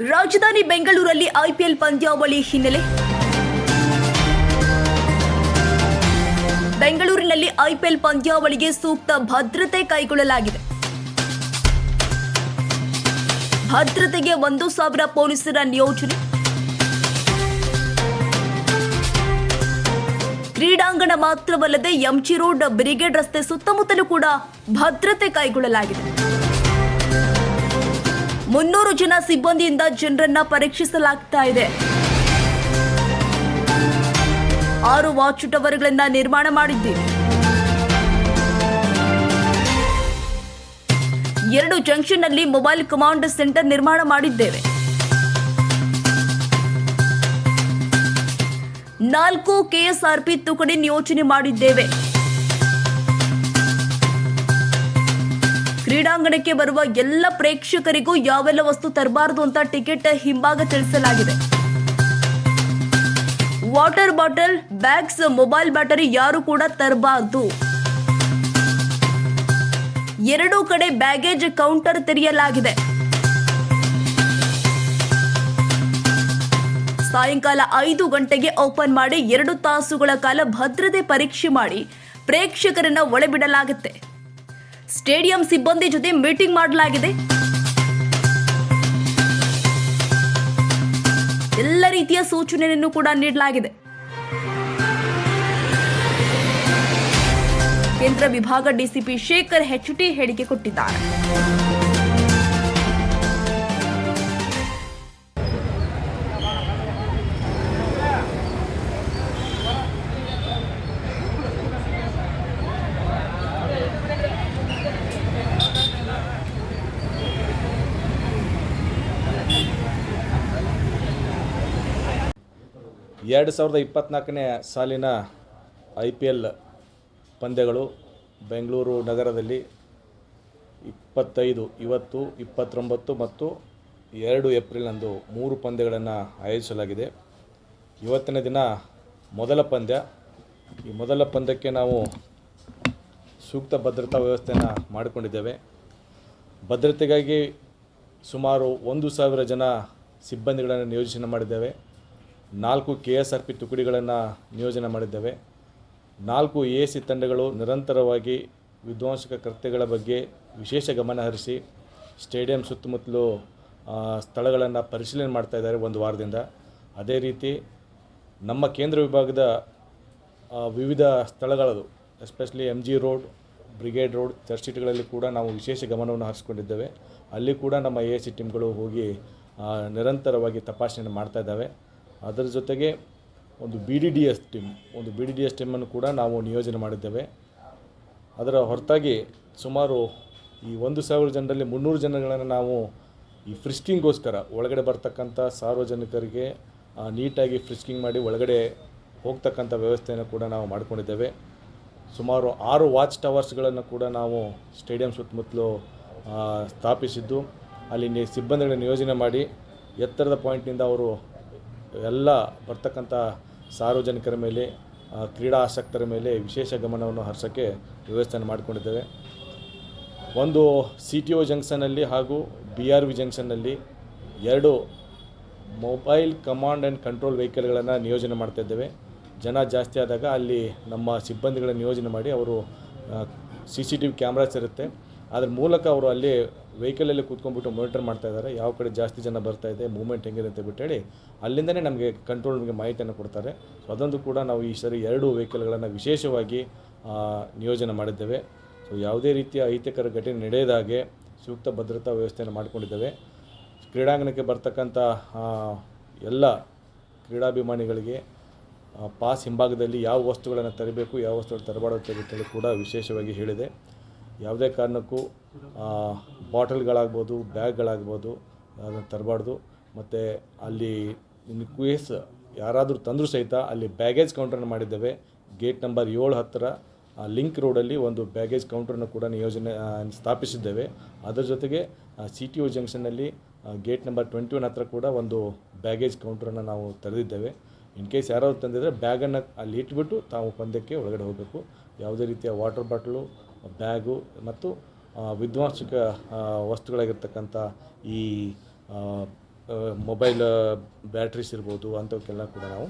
ರಾಜಧಾನಿ ಬೆಂಗಳೂರಲ್ಲಿ ಐಪಿಎಲ್ ಪಂದ್ಯಾವಳಿ ಹಿನ್ನೆಲೆ. ಬೆಂಗಳೂರಿನಲ್ಲಿ ಐಪಿಎಲ್ ಪಂದ್ಯಾವಳಿಗೆ ಸೂಕ್ತ ಭದ್ರತೆ ಕೈಗೊಳ್ಳಲಾಗಿದೆ. ಭದ್ರತೆಗೆ ಒಂದು ಸಾವಿರ ಪೊಲೀಸರ ನಿಯೋಜನೆ. ಕ್ರೀಡಾಂಗಣ ಮಾತ್ರವಲ್ಲದೆ ಎಂಜಿ ರೋಡ್, ಬ್ರಿಗೇಡ್ ರಸ್ತೆ ಸುತ್ತಮುತ್ತಲೂ ಕೂಡ ಭದ್ರತೆ ಕೈಗೊಳ್ಳಲಾಗಿದೆ. ಮುನ್ನೂರು ಜನ ಸಿಬ್ಬಂದಿಯಿಂದ ಜನರನ್ನ ಪರೀಕ್ಷಿಸಲಾಗ್ತಾ ಇದೆ. ಆರು ವಾಚ್ ಟವರ್ಗಳನ್ನ ನಿರ್ಮಾಣ ಮಾಡಿದ್ದೀವಿ ಎರಡು ಜಂಕ್ಷನ್ನಲ್ಲಿ ಮೊಬೈಲ್ ಕಮಾಂಡ್ ಸೆಂಟರ್ ನಿರ್ಮಾಣ ಮಾಡಿದ್ದೇವೆ. ನಾಲ್ಕು ಕೆಎಸ್ಆರ್ಪಿ ತುಕಡಿ ನಿಯೋಜನೆ ಮಾಡಿದ್ದೇವೆ. ಕ್ರೀಡಾಂಗಣಕ್ಕೆ ಬರುವ ಎಲ್ಲ ಪ್ರೇಕ್ಷಕರಿಗೂ ಯಾವೆಲ್ಲ ವಸ್ತು ತರಬಾರದು ಅಂತ ಟಿಕೆಟ್ ಹಿಂಭಾಗ ತಿಳಿಸಲಾಗಿದೆ water bottle, bags, mobile battery ಯಾರು ಕೂಡ ತರಬಾರದು. ಎರಡೂ ಕಡೆ ಬ್ಯಾಗೇಜ್ ಕೌಂಟರ್ ತೆರೆಯಲಾಗಿದೆ. ಸಾಯಂಕಾಲ ಐದು ಗಂಟೆಗೆ ಓಪನ್ ಮಾಡಿ ಎರಡು ತಾಸುಗಳ ಕಾಲ ಭದ್ರತೆ ಪರೀಕ್ಷೆ ಮಾಡಿ ಪ್ರೇಕ್ಷಕರನ್ನ ಒಳಬಿಡಲಾಗುತ್ತೆ. ಸ್ಟೇಡಿಯಂ ಸಿಬ್ಬಂದಿ ಜೊತೆ ಮೀಟಿಂಗ್ ಮಾಡಲಾಗಿದೆ. ಎಲ್ಲ ರೀತಿಯ ಸೂಚನೆಯನ್ನು ಕೂಡ ನೀಡಲಾಗಿದೆ. ಕೇಂದ್ರ ವಿಭಾಗ ಡಿಸಿಪಿ ಶೇಖರ್ ಹೆಚ್ಟಿ ಹೇಳಿಕೆ ಕೊಟ್ಟಿದ್ದಾರೆ. ಎರಡು ಸಾವಿರದ ಇಪ್ಪತ್ತ್ನಾಲ್ಕನೇ ಸಾಲಿನ ಐ ಪಿ ಎಲ್ ಪಂದ್ಯಗಳು ಬೆಂಗಳೂರು ನಗರದಲ್ಲಿ ಇಪ್ಪತ್ತೈದು ಇವತ್ತು ಇಪ್ಪತ್ತೊಂಬತ್ತು ಮತ್ತು ಎರಡು ಏಪ್ರಿಲ್ನಂದು ಮೂರು ಪಂದ್ಯಗಳನ್ನು ಆಯೋಜಿಸಲಾಗಿದೆ. ಇವತ್ತಿನ ದಿನ ಮೊದಲ ಪಂದ್ಯ. ಈ ಮೊದಲ ಪಂದ್ಯಕ್ಕೆ ನಾವು ಸೂಕ್ತ ಭದ್ರತಾ ವ್ಯವಸ್ಥೆಯನ್ನು ಮಾಡಿಕೊಂಡಿದ್ದೇವೆ. ಭದ್ರತೆಗಾಗಿ ಸುಮಾರು ಒಂದು ಸಾವಿರ ಜನ ಸಿಬ್ಬಂದಿಗಳನ್ನು ನಿಯೋಜನೆ ಮಾಡಿದ್ದೇವೆ. ನಾಲ್ಕು ಕೆ ಎಸ್ ಆರ್ ಪಿ ತುಕಡಿಗಳನ್ನು ನಿಯೋಜನೆ ಮಾಡಿದ್ದೇವೆ. ನಾಲ್ಕು ಎ ಸಿ ತಂಡಗಳು ನಿರಂತರವಾಗಿ ವಿಧ್ವಂಸಕ ಕೃತ್ಯಗಳ ಬಗ್ಗೆ ವಿಶೇಷ ಗಮನ ಹರಿಸಿ ಸ್ಟೇಡಿಯಂ ಸುತ್ತಮುತ್ತಲು ಸ್ಥಳಗಳನ್ನು ಪರಿಶೀಲನೆ ಮಾಡ್ತಾ ಇದ್ದಾರೆ ಒಂದು ವಾರದಿಂದ. ಅದೇ ರೀತಿ ನಮ್ಮ ಕೇಂದ್ರ ವಿಭಾಗದ ವಿವಿಧ ಸ್ಥಳಗಳದು, especially M G Road, Brigade Road ಚರ್ಚಿಟ್ಗಳಲ್ಲಿ ಕೂಡ ನಾವು ವಿಶೇಷ ಗಮನವನ್ನು ಹರಿಸ್ಕೊಂಡಿದ್ದೇವೆ. ಅಲ್ಲಿ ಕೂಡ ನಮ್ಮ ಎ ಸಿ ಟೀಮ್ಗಳು ಹೋಗಿ ನಿರಂತರವಾಗಿ ತಪಾಸಣೆ ಮಾಡ್ತಾ ಇದ್ದಾವೆ. ಅದರ ಜೊತೆಗೆ ಒಂದು B D D S team ಒಂದು ಬಿ ಡಿ ಡಿ ಎಸ್ ಟೀಮನ್ನು ಕೂಡ ನಾವು ನಿಯೋಜನೆ ಮಾಡಿದ್ದೇವೆ. ಅದರ ಹೊರತಾಗಿ ಸುಮಾರು ಈ ಒಂದು ಸಾವಿರ ಜನರಲ್ಲಿ ಮುನ್ನೂರು ಜನಗಳನ್ನು ನಾವು ಈ ಫ್ರಿಸ್ಕಿಂಗ್ಗೋಸ್ಕರ ಒಳಗಡೆ ಬರ್ತಕ್ಕಂಥ ಸಾರ್ವಜನಿಕರಿಗೆ ನೀಟಾಗಿ ಫ್ರಿಸ್ಕಿಂಗ್ ಮಾಡಿ ಒಳಗಡೆ ಹೋಗ್ತಕ್ಕಂಥ ವ್ಯವಸ್ಥೆಯನ್ನು ಕೂಡ ನಾವು ಮಾಡಿಕೊಂಡಿದ್ದೇವೆ. ಸುಮಾರು ಆರು ವಾಚ್ ಟವರ್ಸ್ಗಳನ್ನು ಕೂಡ ನಾವು ಸ್ಟೇಡಿಯಂ ಸುತ್ತಮುತ್ತಲು ಸ್ಥಾಪಿಸಿದ್ದು. ಅಲ್ಲಿ ಸಿಬ್ಬಂದಿಗಳ ನಿಯೋಜನೆ ಮಾಡಿ ಎತ್ತರದ ಪಾಯಿಂಟ್ನಿಂದ ಅವರು ಎಲ್ಲ ಬರ್ತಕ್ಕಂಥ ಸಾರ್ವಜನಿಕರ ಮೇಲೆ ಕ್ರೀಡಾ ಆಸಕ್ತರ ಮೇಲೆ ವಿಶೇಷ ಗಮನವನ್ನು ಹರಿಸೋಕ್ಕೆ ವ್ಯವಸ್ಥೆಯನ್ನು ಮಾಡಿಕೊಂಡಿದ್ದೇವೆ. ಒಂದು ಸಿ ಟಿ ಒ ಜಂಕ್ಷನಲ್ಲಿ ಹಾಗೂ ಬಿ ಆರ್ ವಿ ಜಂಕ್ಷನ್ನಲ್ಲಿ ಎರಡು ಮೊಬೈಲ್ ಕಮಾಂಡ್ ಆ್ಯಂಡ್ ಕಂಟ್ರೋಲ್ ವೆಹಿಕಲ್ಗಳನ್ನು ನಿಯೋಜನೆ ಮಾಡ್ತಾಯಿದ್ದೇವೆ ಜನ ಜಾಸ್ತಿ ಆದಾಗ ಅಲ್ಲಿ ನಮ್ಮ ಸಿಬ್ಬಂದಿಗಳನ್ನು ನಿಯೋಜನೆ ಮಾಡಿ ಅವರು C C T V cameras ಇರುತ್ತೆ. ಅದ್ರ ಮೂಲಕ ಅವರು ಅಲ್ಲಿ ವೆಹಿಕಲಲ್ಲಿ ಕೂತ್ಕೊಂಡ್ಬಿಟ್ಟು ಮಾನಿಟರ್ ಮಾಡ್ತಾ ಇದ್ದಾರೆ ಯಾವ ಕಡೆ ಜಾಸ್ತಿ ಜನ ಬರ್ತಾ ಇದೆ ಮೂವ್ಮೆಂಟ್ ಬಿಟ್ಟು ಹೇಳಿ, ಅಲ್ಲಿಂದನೇ ನಮಗೆ ಕಂಟ್ರೋಲ್ ನಮಗೆ ಮಾಹಿತಿಯನ್ನು ಕೊಡ್ತಾರೆ. ಸೊ ಅದೊಂದು ಕೂಡ ನಾವು ಈ ಸರಿ ಎರಡು ವೆಹಿಕಲ್ಗಳನ್ನು ವಿಶೇಷವಾಗಿ ನಿಯೋಜನೆ ಮಾಡಿದ್ದೇವೆ. ಸೊ ಯಾವುದೇ ರೀತಿಯ ಅಹಿತಕರ ಘಟನೆ ನಡೆಯದಾಗೆ ಸೂಕ್ತ ಭದ್ರತಾ ವ್ಯವಸ್ಥೆಯನ್ನು ಮಾಡಿಕೊಂಡಿದ್ದೇವೆ. ಕ್ರೀಡಾಂಗಣಕ್ಕೆ ಬರ್ತಕ್ಕಂಥ ಎಲ್ಲ ಕ್ರೀಡಾಭಿಮಾನಿಗಳಿಗೆ ಪಾಸ್ ಹಿಂಭಾಗದಲ್ಲಿ ಯಾವ ವಸ್ತುಗಳನ್ನು ತರಬೇಕು, ಯಾವ ವಸ್ತುಗಳು ತರಬಾರ್ದು ಅಂತೇಳಿ ಕೂಡ ವಿಶೇಷವಾಗಿ ಹೇಳಿದೆ. ಯಾವುದೇ ಕಾರಣಕ್ಕೂ ಬಾಟಲ್ಗಳಾಗ್ಬೋದು, ಬ್ಯಾಗ್ಗಳಾಗ್ಬೋದು, ಅದನ್ನು ತರಬಾರ್ದು. ಮತ್ತು ಅಲ್ಲಿ ಇನ್ ಕ್ವೇಸ್ ಯಾರಾದರೂ ತಂದರೂ ಸಹಿತ ಅಲ್ಲಿ ಬ್ಯಾಗೇಜ್ ಕೌಂಟರ್ನ ಮಾಡಿದ್ದೇವೆ. ಗೇಟ್ ನಂಬರ್ ಏಳು ಹತ್ತಿರ ಲಿಂಕ್ ರೋಡಲ್ಲಿ ಒಂದು ಬ್ಯಾಗೇಜ್ ಕೌಂಟರ್ನ ಕೂಡ ನಿಯೋಜನೆ ಸ್ಥಾಪಿಸಿದ್ದೇವೆ. ಅದರ ಜೊತೆಗೆ ಸಿ ಟಿ ಒ ಜಂಕ್ಷನ್ನಲ್ಲಿ ಗೇಟ್ ನಂಬರ್ ಟ್ವೆಂಟಿ ಒನ್ ಹತ್ರ ಕೂಡ ಒಂದು ಬ್ಯಾಗೇಜ್ ಕೌಂಟ್ರನ್ನು ನಾವು ತೆರೆದಿದ್ದೇವೆ. ಇನ್ ಕೇಸ್ ಯಾರಾದರೂ ತಂದಿದ್ದರೆ ಬ್ಯಾಗನ್ನು ಅಲ್ಲಿ ಇಟ್ಬಿಟ್ಟು ತಾವು ಪಂದ್ಯಕ್ಕೆ ಒಳಗಡೆ ಹೋಗಬೇಕು. ಯಾವುದೇ ರೀತಿಯ ವಾಟರ್ ಬಾಟ್ಲು, ಬ್ಯಾಗು ಮತ್ತು ವಿಧ್ವಂಸಕ ವಸ್ತುಗಳಾಗಿರ್ತಕ್ಕಂಥ ಈ ಮೊಬೈಲ್ ಬ್ಯಾಟ್ರೀಸ್ ಇರ್ಬೋದು ಅಂಥವಕ್ಕೆಲ್ಲ ಕೂಡ ನಾವು